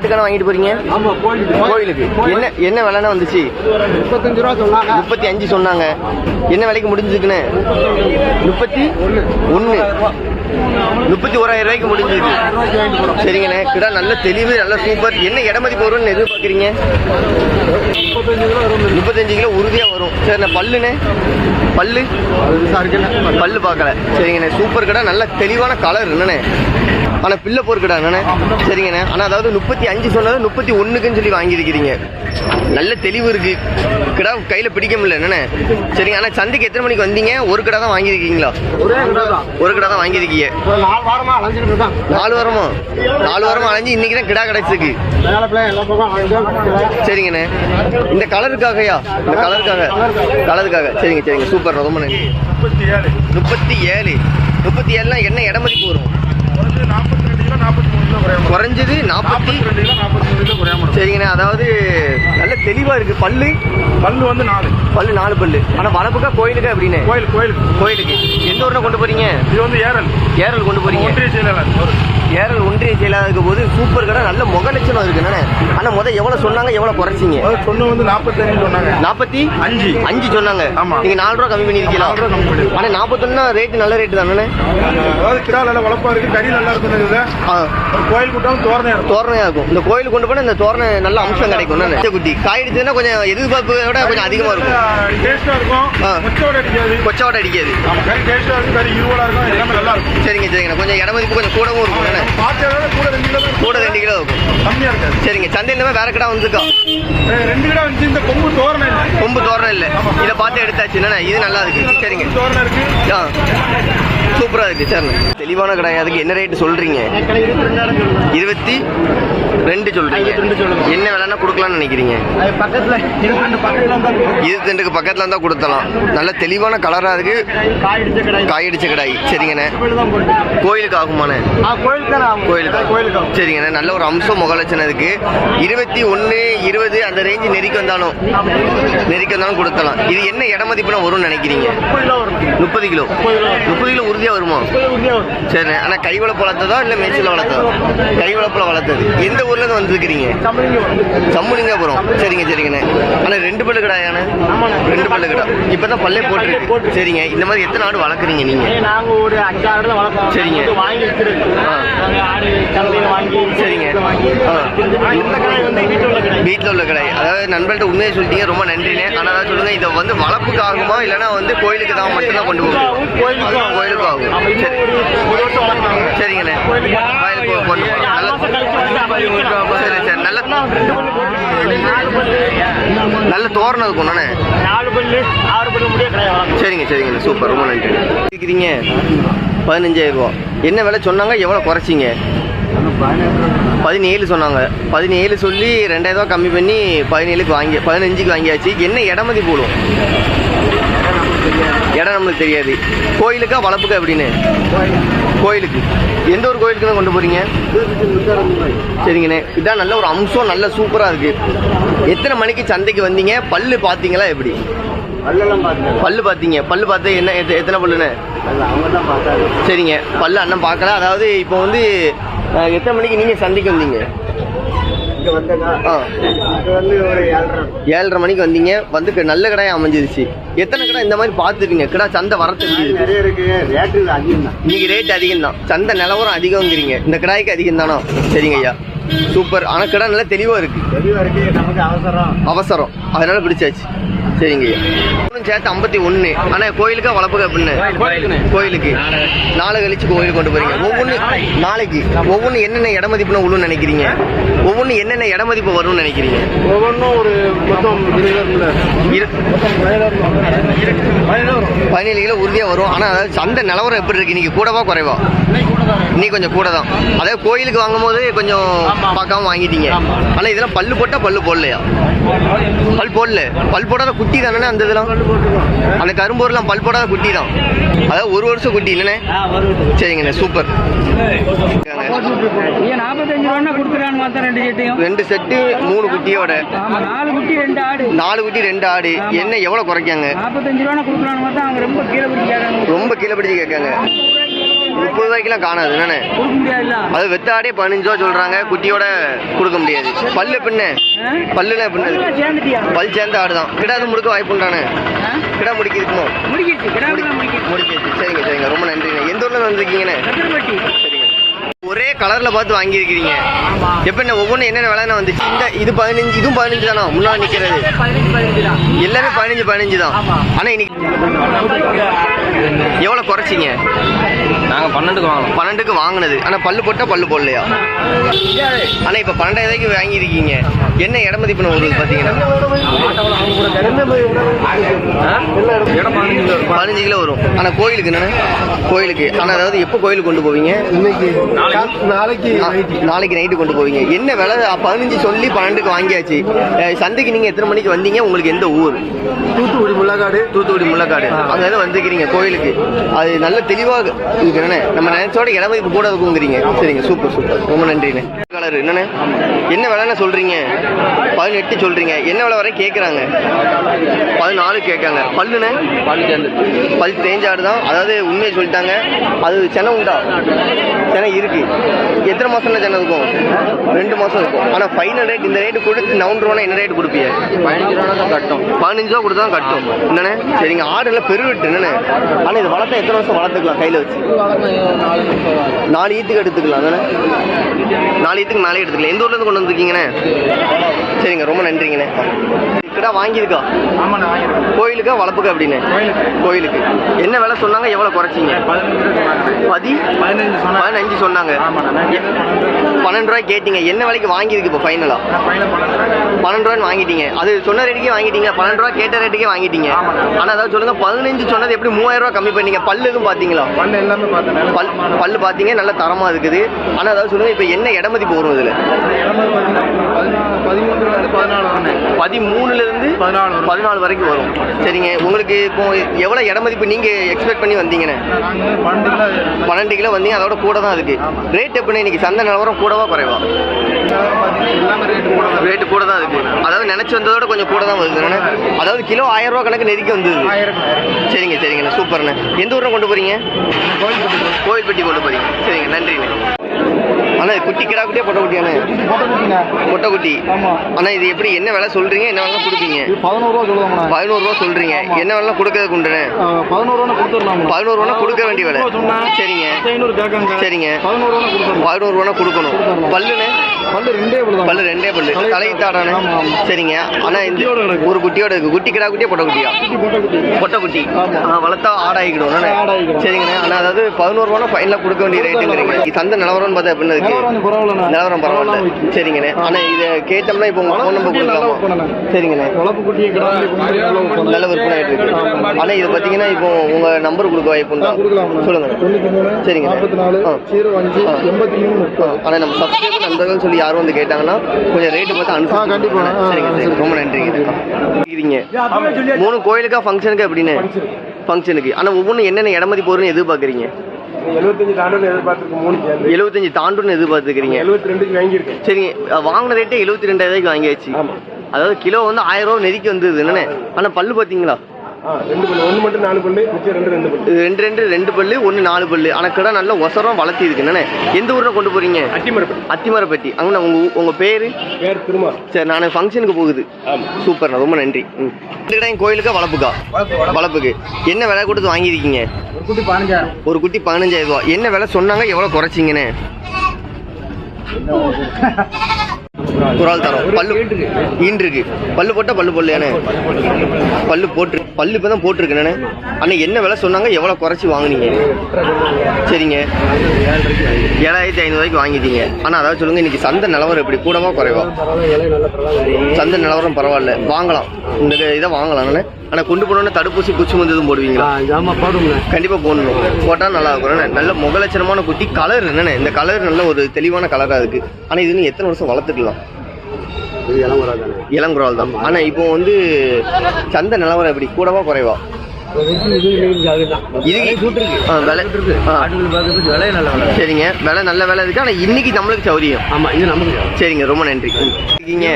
மாட்டுக்கான வாங்கிட்டு போறீங்க? கோயிலுக்கு. என்ன என்ன விலைன்னா வந்துச்சு? முப்பத்தஞ்சு ரூபா சொன்னாங்க. முப்பத்தி அஞ்சு சொன்னாங்க. என்ன விலைக்கு முடிஞ்சிருக்குன்னு? முப்பத்தி ஒன்று முப்பத்தி ஓராயிரம் ரூபாய்க்கு முடிஞ்சிருக்கு. சரிங்கண்ணே. கிடா நல்ல தெளிவு நல்ல சூப்பர் என்ன இடமதி போறோம்னு எதிர்பார்க்குறீங்க? முப்பத்தஞ்சு கிலோ உறுதியாக வரும். சரிண்ணே பல்லுண்ணே. பல்லு. பல்லு பார்க்கல. சரிங்கண்ணே சூப்பர் கடை. நல்ல தெளிவான கலர் என்னண்ணே? ஆனால் பிள்ளை போர் கடை என்னண்ணே? சரிங்கண்ணே. ஆனால் அதாவது முப்பத்தி அஞ்சு சொன்னது முப்பத்தி ஒன்றுக்குன்னு சொல்லி வாங்கியிருக்கிறீங்க. நல்ல தெளிவு இருக்கு. கிடா கையில் பிடிக்க முடியல என்னண்ணே? சரிங்க ஆனால் சந்தைக்கு எத்தனை மணிக்கு வந்தீங்க? ஒரு கடை தான் வாங்கியிருக்கீங்களா? ஒரே கடை தான். ஒரு கடை தான் வாங்கியிருக்கீங்க. நாலு வாரமா நாலு வாரமா? நாலு வாரமா அலைஞ்சு இன்னைக்கு தான் கிடா கிடைச்சிருக்கு. சரிங்கண்ணே. இந்த கலருக்காகயா? இந்த கலருக்காக. கலருக்காக. சரிங்க சரிங்க. சூப்பர் ரொம்ப நன்றி. முப்பத்தி ஏழு. முப்பத்தி ஏழு முப்பத்தி ஏழுலாம் என்ன இடமதிப்பு வரும்? குறைஞ்சது நாற்பத்தி. சரிங்கண்ணே அதாவது நல்ல தெளிவா இருக்கு. பல்லு? பல்லு வந்து நாலு. பல்லு நாலு பல்லு. ஆனா வளப்புக்கா கோயிலுக்கா அப்படின்னு கோயில் கோயிலுக்கு. கோயிலுக்கு. எந்த ஊர்ல கொண்டு போறீங்க? இது வந்து ஏரல். ஏரல் கொண்டு போறீங்க. ஏரல் ஒன்றிய செயலாக இருக்கும் போது சூப்பர் கடை நல்ல முக லட்சணம் இருக்கு. என்னண்ணே? ஆனா முத எவ்வளவு சொன்னாங்க எவ்வளவு குறைச்சிங்க? சொன்ன வந்து நாற்பத்தஞ்சு சொன்னாங்க. நாற்பத்தி அஞ்சு. அஞ்சு சொன்னாங்க. ஆமா. நீங்க நாலு ரூபா கம்மி பண்ணிருக்கீங்களா? நாலு ரூபா கம்மி பண்ணிருக்கோம். ஆனா நாற்பத்தொன்னா ரேட் நல்ல ரேட் தானே அதாவது கிடா நல்லா வளப்பா இருக்கு கறி நல்லா இருக்குது. ஆ. கோயில் கூட்டம் தோரணை இருக்கும். தோரணையா இருக்கும். இந்த கோயிலுக்கு கொண்டு போனா இந்த தோரணை நல்ல அம்சம் கிடைக்கும்? பச்சை குட்டி. காயிடுச்சுன்னா கொஞ்சம் எதிர்பார்ப்பை விட கொஞ்சம் அதிகமா இருக்கும். டேஸ்டா இருக்கும். ஆ. முச்சோட அடிக்காது. கொச்சவாடை அடிக்காது. கறி டேஸ்டா இருக்கும் கறி இருவலா இருக்கும் எல்லாமே நல்லா இருக்கும் சரிங்க சரிங்க. கொஞ்சம் இடமதிப்பு கொஞ்சம் கூடவும் இருக்கும். கூட ரெண்டு கிலோ இருக்கும். கம்மியா இருக்காது. சரிங்க. சந்தையில் வேற கடை வந்திருக்கா ஏய், ரெண்டு கிலோ வந்து இந்த கொம்பு தோரணை இல்லை. கொம்பு தோரணை இல்லை. இதை பார்த்து எடுத்தாச்சு. என்னண்ணே இது நல்லா இருக்கு. சரிங்க. தோரணை இருக்கு. ஆ. சூப்பரா இருக்கு. சரிண்ணே. தெளிவான கடை அதுக்கு என்ன ரேட் சொல்றீங்க? இருபத்தி ரெண்டு சொல்றீங்க என்ன விலைன்னா கொடுக்கலாம்னு நினைக்கிறீங்க? அது பக்கத்துல இருபத்தி பக்கத்துல இருந்தா கொடுத்தலாம். நல்ல தெளிவான கலரா இருக்கு. காயிடுச்ச கடை காயடிச்ச கடாய். சரிங்கண்ணே. கோயிலுக்கு ஆகுமாண்ணே? கோயிலுக்கு. சரிங்கண்ணே. நல்ல ஒரு அம்சம் முகலட்சணம் இருக்கு. இருபத்தி ஒன்று இருபது அந்த ரேஞ்சு நெருக்கி வந்தாலும் நெருக்கி வந்தாலும் கொடுத்தலாம் இது என்ன இட மதிப்புனா வரும்னு நினைக்கிறீங்க? முப்பது கிலோ முப்பது கிலோ. உறுதியாக வருமா. உறுதியா வரும்? சரிண்ணே. ஆனால் கை வளர்ப்பு வளர்த்ததா இல்லை மேய்ச்சல் வளர்த்ததா? கை வளர்ப்பில் வளர்த்தது. எந்த ஊர்லேருந்து வந்துருக்கிறீங்க? சம்முலிங்கபுரம் சரிங்க சரிங்கண்ணே. ஆனால் ரெண்டு பல்லு கடாயாண்ணே ரெண்டு பல்லு கடை. இப்போ தான் பல்லே போட்டுருக்கு. சரிங்க. இந்த மாதிரி எத்தனை ஆடு வளர்க்குறீங்க நீங்கள் நாங்க ஒரு அஞ்சு ஆடு வாங்கி சரிங்க. வாங்கி வீட்டுல உள்ள கடை வீட்டில் உள்ள கடை அதாவது நண்பர்கள்ட்ட உண்மையை சொல்லிட்டீங்க ரொம்ப நன்றிண்ணே ஆனால் அதாவது சொல்லுங்க இதை வந்து வளர்ப்புக்கு ஆகுமா இல்லைன்னா வந்து கோயிலுக்கு தான் மட்டும்தான் கொண்டு போகும் கோயிலுக்கு ஆகும். சரி. சரிங்கண்ணே. கோயிலுக்கு கொண்டு நல்ல. சரி சரி. நல்ல தோரணம் இருக்கும் சரிங்க சரிங்கண்ணே. சூப்பர். ரொம்ப நன்றி இருக்கிறீங்க பதினஞ்சாயிரம் ரூபா. என்ன விலை சொன்னாங்க? எவ்வளோ குறைச்சிங்க? பதினேழு சொன்னாங்க. பதினேழு சொல்லி ரெண்டாயிரம் ரூபா கம்மி பண்ணி பதினேழுக்கு வாங்கி பதினஞ்சுக்கு வாங்கியாச்சு. என்ன இடமதி போடும் இடம் நம்மளுக்கு தெரியாது. கோயிலுக்கா வளர்ப்புக்கா எப்படின்னு? கோயிலுக்கு. எந்த ஒரு கோயிலுக்கு தான் கொண்டு போறீங்க? சரிங்கண்ணே. இதான் நல்ல ஒரு அம்சம் நல்ல சூப்பராக இருக்கு. எத்தனை மணிக்கு சந்தைக்கு வந்தீங்க? பல்லு பார்த்தீங்களா எப்படி? பல்லு பார்த்தீங்க. பல்லு பார்த்து என்ன எத்த- எத்தனை பார்த்தாரு சரிங்க. பல்லு அண்ணன் பார்க்கல. அதாவது இப்போ வந்து எத்தனை மணிக்கு நீங்கள் சந்தைக்கு வந்தீங்க? ஏழரை. மணிக்கு வந்தீங்க. வந்து நல்ல கடையாக அமைஞ்சிருச்சு. எத்தனை கடை இந்த மாதிரி பார்த்துருக்கீங்க? கடை சந்தை வரத்து நிறைய இருக்கு. ரேட்டு அதிகம் தான். இன்னைக்கு ரேட் அதிகம் தான் சந்தை நிலவரம் அதிகங்கிறீங்க இந்த கடாய்க்கு அதிகம் தானோ? சரிங்க ஐயா. சூப்பர். ஆனால் கடை நல்லா தெளிவாக இருக்கு. தெளிவா இருக்கு. நமக்கு அவசரம். அவசரம். அதனால பிடிச்சாச்சு. சரிங்க. மூணும் சேர்த்து ஐம்பத்தி ஒன்று ஆனால் கோயிலுக்கா வளர்ப்புக்கு அப்படின்னு. கோயிலுக்கு. நாளை. கழிச்சு கோயிலுக்கு கொண்டு போறீங்க. ஒவ்வொன்று நாளைக்கு. ஒவ்வொன்று என்னென்ன இட மதிப்புன்னு உள்ளு நினைக்கிறீங்க? ஒவ்வொன்று என்னென்ன இட மதிப்பு வரும்னு நினைக்கிறீங்க? ஒவ்வொன்றும் ஒரு மொத்தம் பதினேழு கிலோ உறுதியாக வரும். ஆனால் அதாவது சந்தை நிலவரம் எப்படி இருக்கு? இன்னைக்கு கூடவா குறைவா? இன்னைக்கு கொஞ்சம் கூட தான் அதாவது கோயிலுக்கு வாங்கும்போது கொஞ்சம் பார்க்காம வாங்கிட்டீங்க. ஆனால் இதெல்லாம் பல்லு போட்டால் பல்லு போடலையா? பல் போடல. பல் போடாத குட்டி தானே அந்த இதெல்லாம்? அந்த கரும்பூர்லாம் பல் போடாத குட்டி தான். அதாவது ஒரு வருஷம் குட்டி என்னண்ணே சரிங்கண்ணே சூப்பர். ரெண்டு செட்டு மூணு குட்டியோட. ஆமா நாலு குட்டி ரெண்டு ஆடு. நாலு குட்டி ரெண்டு ஆடு. என்ன எவ்வளோ குறைக்காங்க? ரொம்ப கீழே பிடிச்சி கேட்காங்க. முப்பது ரூபாய்க்குலாம் காணாது. என்னண்ணே? அது வெத்தாடே பதினஞ்சு ரூபா சொல்றாங்க. குட்டியோட கொடுக்க முடியாது. பல்லு பின்ன. பல்லுல பின்னது பல் சேர்ந்த ஆடு தான் கிடாது முடுக்க வாய்ப்பு உண்டானே? கிடா முடிக்கிருக்குமோ? முடிக்கிச்சு சரிங்க சரிங்க. ரொம்ப நன்றிங்க எந்த ஊர்ல வந்திருக்கீங்கன்னு சரிங்க. ஒரே கலர்ல பார்த்து வாங்கியிருக்கிறீங்க. எப்ப என்ன ஒவ்வொன்றும் என்னென்ன விலைன்னு வந்துச்சு? இந்த இது பதினஞ்சு இதுவும் பதினஞ்சு தானா? முன்னாடி நிக்கிறது. பதினஞ்சு பதினஞ்சு தான் எல்லாமே பதினஞ்சு பதினஞ்சு தான். ஆனா இன்னைக்கு எவ்வளவு குறைச்சிங்க? நாங்க பன்னெண்டுக்கு வாங்கலாம் பன்னெண்டுக்கு வாங்கினது. ஆனா பல்லு போட்டா பல்லு போடலையா? ஆனா இப்ப பன்னெண்டாயிரூபாய்க்கு வாங்கியிருக்கீங்க. என்ன இட மதிப்பு பாத்தீங்கன்னா இடம் பதினஞ்சு கிலோ வரும். ஆனா கோயிலுக்கு என்னண்ணே கோயிலுக்கு. ஆனா அதாவது எப்போ கோயிலுக்கு கொண்டு போவீங்க? இன்னைக்கு நாளைக்கு. நாளைக்கு நைட்டு. கொண்டு போவீங்க. என்ன விலை? பதினஞ்சு சொல்லி பன்னெண்டுக்கு வாங்கியாச்சு. சந்தைக்கு நீங்க எத்தனை மணிக்கு வந்தீங்க? உங்களுக்கு எந்த ஊர்? தூத்துக்குடி முள்ளக்காடு. தூத்துக்குடி முள்ளக்காடு. அங்க இருந்து வந்துக்கிறீங்க கோயிலுக்கு. அது நல்ல தெளிவாக இருக்கு நம்ம நினைச்சோட இடமதிப்பு கூட இருக்குங்கிறீங்க சரிங்க சூப்பர் சூப்பர். ரொம்ப நன்றிண்ணே. கலர் என்னண்ணே? என்ன விலைன்னு சொல்றீங்க? பதினெட்டு சொல்றீங்க. என்ன விலை வரை கேட்குறாங்க பதினாலு கேட்காங்க. பல்லுண்ணே? பல் பல் தேஞ்சாடு தான். அதாவது உண்மையை சொல்லிட்டாங்க. அது சென்னை உண்டா? சென்னை இருக்கு. எத்தனை மாசம்னா சென்னை இருக்கும்? ரெண்டு மாசம் இருக்கும். ஆனா ஃபைனல் ரேட் இந்த ரேட்டு கொடுத்து நவுன் ரூபா என்ன ரேட் கொடுப்பீங்க? பதினஞ்சு ரூபா தான் கட்டும். பதினஞ்சு ரூபா கொடுத்தா தான் கட்டும். என்னண்ணே? சரிங்க ஆடு எல்லாம் பெருவிட்டு என்னண்ணே? ஆனா இது வளர்த்தா எத்தனை வருஷம் வளர்த்துக்கலாம் கையில வச்சு? நாலு ஈத்துக்கு எடுத்துக்கலாம் தானே நாலு ஈத்துக்கு மேலே எடுத்துக்கலாம் எந்த ஊர்ல இருந்து கொண்டு வந்திருக்கீங்கண்ணே சரிங்க ரொம்ப நன்றிங்கண்ணே. கிடா வாங்கியிருக்கா? ஆமா நான் வாங்கிருக்கேன் கோயிலுக்கா வளர்ப்புக்கா அப்படின்னு கோயிலுக்கு. என்ன விலை சொன்னாங்க? எவ்வளவு குறைச்சிங்க? ரூபா. பதி? பதினஞ்சு சொன்னாங்க. ஆமாண்ணா பன்னெண்டு ரூபாய் கேட்டீங்க. என்ன விலைக்கு வாங்கியிருக்கு இப்போ ஃபைனலா நான் பையனை பன்னெண்டு ரூபான்னு வாங்கிட்டீங்க. அது சொன்ன ரேட்டுக்கே வாங்கிட்டீங்க பன்னெண்டு ரூபா கேட்ட ரேட்டுக்கே வாங்கிட்டீங்க. ஆமாண்ணா. ஆனா அதாவது சொல்லுங்க பதினஞ்சு சொன்னது எப்படி மூவாயிரம் ரூபாய் கம்மி பண்ணீங்க? பல்லு எதுவும் பாத்தீங்களா பல்லு எல்லாமே பல் பல்லு பாத்தீங்க நல்ல தரமா இருக்குது. ஆனா அதாவது சொல்லுங்க இப்போ என்ன இடமதிப்பு வரும் இதுல. பதிமூணு ரூபாய் பதினாலு. பதினாலு வரைக்கும் வரும். சரிங்க. உங்களுக்கு இப்போ எவ்வளவு இடமதிப்பு நீங்க எக்ஸ்பெக்ட் பண்ணி வந்தீங்கண்ணே நாங்கள் பன்னெண்டு கிலோ வந்தீங்க அதோட கூட தான் இருக்கு. ரேட் எப்படின்னு இன்னைக்கு சந்தை நிலவரம் கூடவா குறைவா? ரேட்டு கூட தான் இருக்கு. அதாவது நினைச்சு வந்ததோட கொஞ்சம் கூட தான் வருது? அதாவது கிலோ ஆயிரம் ரூபா கணக்கு நெருக்கி வந்தது. சரிங்க சரிங்கண்ணே. சூப்பர்ண்ணே. எந்த ஊரில் கொண்டு போறீங்க? கோயில்பட்டி கொண்டு போறீங்க. சரிங்க நன்றிண்ணே. அண்ணா குட்டி கிடா குட்டியா பொட்டை குட்டியாண்ணே பொட்டை குட்டி. அண்ணா இது எப்படி என்ன விலை சொல்றீங்க? என்ன விலை கொடுப்பீங்க? பதினோரு ரூபா சொல்லுவாங்கண்ணா பதினோரு ரூபா சொல்றீங்க. என்ன விலை கொடுக்கறதுக்கு உண்டுண்ணே பதினோரு ரூபா கொடுத்துடலாம் பதினோரு ரூபா கொடுக்க வேண்டிய விலை. சரிங்க. சரிங்க. பதினோரு ரூபா பதினோரு ரூபா கொடுக்கணும். பல்லுண்ணே? பல்லு ரெண்டே பல்லு பல்லு ரெண்டே பல்லு. தலை- தலைத்தாடானே. சரிங்க. ஆனா இந்த. ஒரு குட்டியோட இருக்கு. குட்டி கிடா குட்டியா பொட்டை குட்டியா? பொட்டை குட்டி. வளர்த்தா ஆடாயிக்கிடும். சரிங்கண்ணே. ஆனா அதாவது பதினோரு ரூபா ஃபைனலா கொடுக்க வேண்டிய ரேட்டுங்கிறீங்க சந்தை நிலவரம்னு பார்த்தா எப்படி இருக்கு? நிலவரம் பரவாயில்ல. சரிங்கண்ணே. ஆனா இதை கேட்டோம்னா இப்போ உங்க ஃபோன் நம்பர் கொடுக்கலாமா. சரிங்கண்ணே. நல்லா விற்பனை. ஆயிட்டு இருக்கு. ஆனா இது பாத்தீங்கன்னா இப்போ உங்க நம்பர் கொடுக்க வாய்ப்பு உண்டா? ஆ, கொடுக்கலாம்ண்ணா. சொல்லுங்க தொண்ணூத்தி மூணு, சரிங்க. நாற்பத்தி நாலு, ஆ. ஜீரோ அஞ்சு, ஆ. எண்பத்தி மூணு, முப்பது. ஆனா நம்ம சப்ஸ்கிரைபர் நண்பர்கள் சொல்லி யாரும் வந்து கேட்டாங்கன்னா கொஞ்சம் ரேட்டு பார்த்து அனுப்பி சரிங்க சரி. ரொம்ப நன்றிங்க. மூணு கோயிலுக்கா ஃபங்க்ஷனுக்கு அப்படின்னு ஃபங்க்ஷனுக்கு ஆனா ஒவ்வொன்றும் என்னென்ன இடமதி போறதுன்னு எதிர்பார்க்குறீங்க? எழுபத்தஞ்சு தாண்டல் எதிர்பார்த்திருக்கோம் மூணு சேர்ந்து. எழுபத்தஞ்சு தாண்டுன்னு எதிர்பார்த்துக்கிறீங்க எழுபத்தி ரெண்டுக்கு வாங்கியிருக்கேன் சரிங்க வாங்கின ரேட்டே எழுபத்தி ரெண்டாயிரூவாய்க்கு வாங்கியாச்சு. அதாவது கிலோ வந்து ஆயிரம் ரூபா நெருக்கி வந்தது. என்னண்ணே? ஆனா பல்லு பாத்தீங்களா ஆ ரெண்டு பல்லு ஒன்று மட்டும் நாலு பல்லு மிச்சம் ரெண்டு ரெண்டு பல்லு ரெண்டு ரெண்டு ரெண்டு பல்லு ஒன்று நாலு பல்லு ஆனா கிட்ட நல்ல ஒசரம் வளர்த்தி இருக்கு என்னண்ணே? எந்த ஊர்ல கொண்டு போறீங்க? அட்டிமரப்பட்டி அத்திமரப்பட்டி. அங்கே உங்க ஊ- உங்க பேரு? பேர் திருமா சரி நான் ஃபங்க்ஷனுக்கு போகுது. ஆமா. சூப்பர்ண்ணா ரொம்ப நன்றி. ம். இதுதான் கோயிலுக்கா வளர்ப்புக்கா? வளர்ப்புக்கு. என்ன விலை கொடுத்து வாங்கியிருக்கீங்க? ஒரு குட்டி பதினஞ்சாயிரம். ஒரு குட்டி பதினஞ்சாயிரம் ரூபா என்ன விலை சொன்னாங்க எவ்வளோ குறைச்சிங்கண்ணே? குரால் தரம். பல்லு ஈன்றுருக்கு பல்லு போட்டா பல்லு போடலையானே பல்லு போட்டு பல்லு இப்போ தான் போட்டிருக்கேண்ணே அண்ணா என்ன விலை சொன்னாங்க? எவ்வளோ குறைச்சி வாங்குனீங்க? சரிங்க. ஏழாயிரத்தி ஐநூறுவாய்க்கு வாங்கிட்டீங்க. ஆனால் அதாவது சொல்லுங்க இன்னைக்கு சந்தை நிலவரம் எப்படி? கூடவா குறைவா? சந்தை நிலவரம் பரவாயில்ல. வாங்கலாம். இந்த இதை வாங்கலாம்ண்ணே ஆனால் கொண்டு போனோன்னே தடுப்பூசி குச்சி மருந்து போடுவீங்களா? ஆமா போடுங்க கண்டிப்பா போடணும். போட்டா நல்லா இருக்கும்? நல்ல முகலட்சணமான குட்டி கலர் என்னண்ணே இந்த கலர் நல்ல ஒரு தெளிவான கலரா இருக்கு. ஆனா இது இன்னும் எத்தனை வருஷம் வளர்த்துக்கலாம்? இளங்குறால் தான்? ஆனா இப்போ வந்து சந்தை நிலவரம் எப்படி கூடவா குறைவா? சரிங்க. விலை நல்ல விலை இருக்கு. ஆனா இன்னைக்கு நம்மளுக்கு சௌரியம். ஆமா இது நமக்கு சரிங்க ரொம்ப நன்றி. இருக்கீங்க.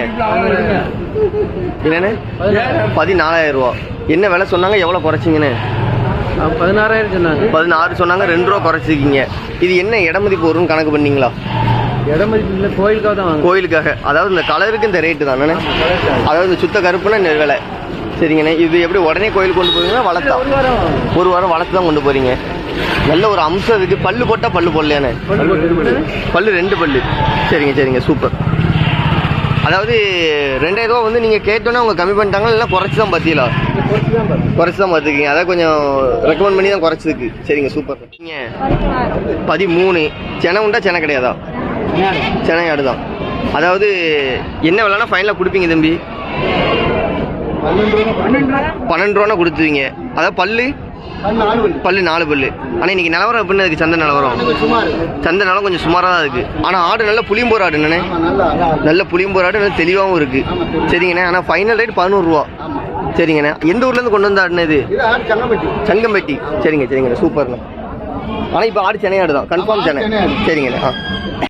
பதினாலாயிரம் ரூபா. என்ன விலை சொன்னாங்க? எவ்வளவு குறைச்சிங்கண்ணே? பதினாறாயிரம் சொன்னாங்க. பதினாறு சொன்னாங்க ரெண்டு ரூபா குறைச்சிருக்கீங்க. இது என்ன இடமதிப்பு வரும்னு கணக்கு பண்ணீங்களா? இடமதிப்பு இல்லை கோயிலுக்காக தான் கோயிலுக்காக. அதாவது இந்த கலருக்கு இந்த ரேட்டு தானே? அதாவது இந்த சுத்த கருப்புனா இந்த விலை. சரிங்கண்ணே. இது எப்படி உடனே கோயிலுக்கு கொண்டு போவீங்களா? வளர்த்தா? ஒரு வாரம். ஒரு வாரம் வளர்த்து தான் கொண்டு போறீங்க. நல்ல ஒரு அம்சம் இருக்கு. பல்லு போட்டா பல்லு போடலையானே பல்லு ரெண்டு பல்லு. சரிங்க சரிங்க. சூப்பர். அதாவது ரெண்டாயிரம் ரூபா வந்து நீங்கள் கேட்டோன்னே அவங்க கம்மி பண்ணிட்டாங்களா? இல்லை குறைச்சி தான் பார்த்தீங்களா குறைச்சி தான் பார்த்துருக்கீங்க அதான் கொஞ்சம் ரெக்கமெண்ட் பண்ணி தான் குறைச்சதுக்கு. சரிங்க சூப்பர். நீங்கள் பதிமூணு. செனை உண்டா? செனை கிடையாதா? சென்னை ஆடு தான். அதாவது என்ன விலைனா ஃபைனலாக கொடுப்பீங்க தம்பி? பன்னெண்டு ரூபா கொடுத்துவீங்க அதாவது பல்லு? பல்லு நாலு பல்லு. ஆனால் இன்னைக்கு நிலவரம் எப்படின்னு இருக்கு? சந்தை நிலவரம். சந்தை நிலம் கொஞ்சம் சுமாராக தான் இருக்கு. ஆனால் ஆடு நல்ல புளியம்போர் ஆடு என்னண்ணே? நல்ல புளியம்போர் ஆடு. நல்ல தெளிவாகவும் இருக்கு. சரிங்கண்ணே. ஆனால் ஃபைனல் ரேட் பதினோருவா சரிங்கண்ணே. எந்த ஊர்லேருந்து கொண்டு வந்த ஆடுண்ணே இது? சங்கம்பட்டி. சரிங்க சரிங்கண்ணே. சூப்பர்ண்ணே. ஆனால் இப்போ ஆடு சென்னை ஆடு தான் கன்ஃபார்ம் சென்னை சரிங்கண்ணே. ஆ.